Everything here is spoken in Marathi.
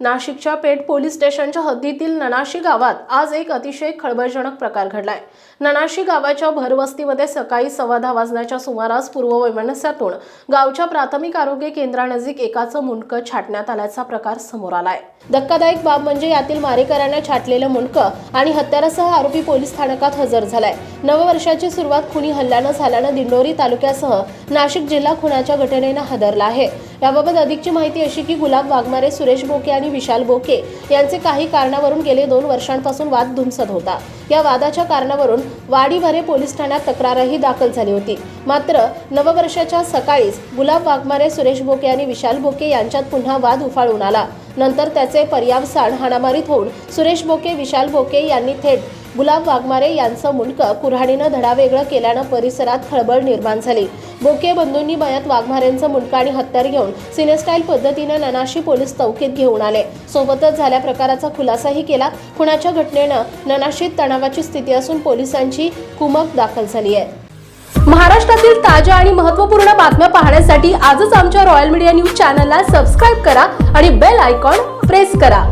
नाशिकच्या पेठ पोलीस स्टेशनच्या हद्दीतील ननाशी गावात आज एक अतिशय खळबळजनक प्रकार घडलाय. ननाशी गावाच्या भरवस्तीमध्ये सकाळी सव्वा दहा वाजण्याच्या सुमारास पूर्व वैमनस्यातून गावच्या प्राथमिक आरोग्य केंद्रानजीक एकाचं मुंडकं छाटण्यात आल्याचा प्रकार समोर आलाय. धक्कादायक बाब म्हणजे यातील मारेकऱ्यांना छाटलेलं मुंडकं आणि हत्यारासह आरोपी पोलीस स्थानकात हजर झालाय. नववर्षाची सुरुवात खुनी हल्ल्यानं झाल्यानं दिंडोरी तालुक्यासह नाशिक जिल्हा खुनाच्या घटनेनं हादरला आहे. याबाबत अधिकची माहिती अशी की गुलाब वाघमारे सुरेश बोके आणि विशाल बोके यांचे काही कारणावरून गेले दोन वर्षांपासून वाद धुमसत होता. या वादाच्या कारणावरून वाडीभरे पोलीस ठाण्यात तक्रारही दाखल झाली होती. मात्र नववर्षाच्या सकाळीच गुलाब वाघमारे सुरेश बोके आणि विशाल बोके यांच्यात पुन्हा वाद उफाळून आला. नंतर त्याचे पर्यावसान हाणामारीत होऊन सुरेश बोके विशाल बोके यांनी थेट गुलाब वाघमारे यांचं मुंडकं कुऱ्हाडीनं धडावेगळं केल्यानं परिसरात खळबळ निर्माण झाली. बोके बंधूंनी मयत वाघमारेंचं मुंडकं आणि हत्यार घेऊन सिनेस्टाईल पद्धतीनं ननाशी पोलीस चौकीत घेऊन आले. सोबतच झाल्या प्रकाराचा खुलासाही केला. खुनाच्या घटनेनं ननाशीत तणावाची स्थिती असून पोलिसांची कुमक दाखल झाली आहे. महाराष्ट्रातील ताज्या आणि महत्त्वपूर्ण बातम्या पाहण्यासाठी आजच आमच्या रॉयल मीडिया न्यूज चॅनलला सबस्क्राईब करा आणि बेल आयकॉन प्रेस करा.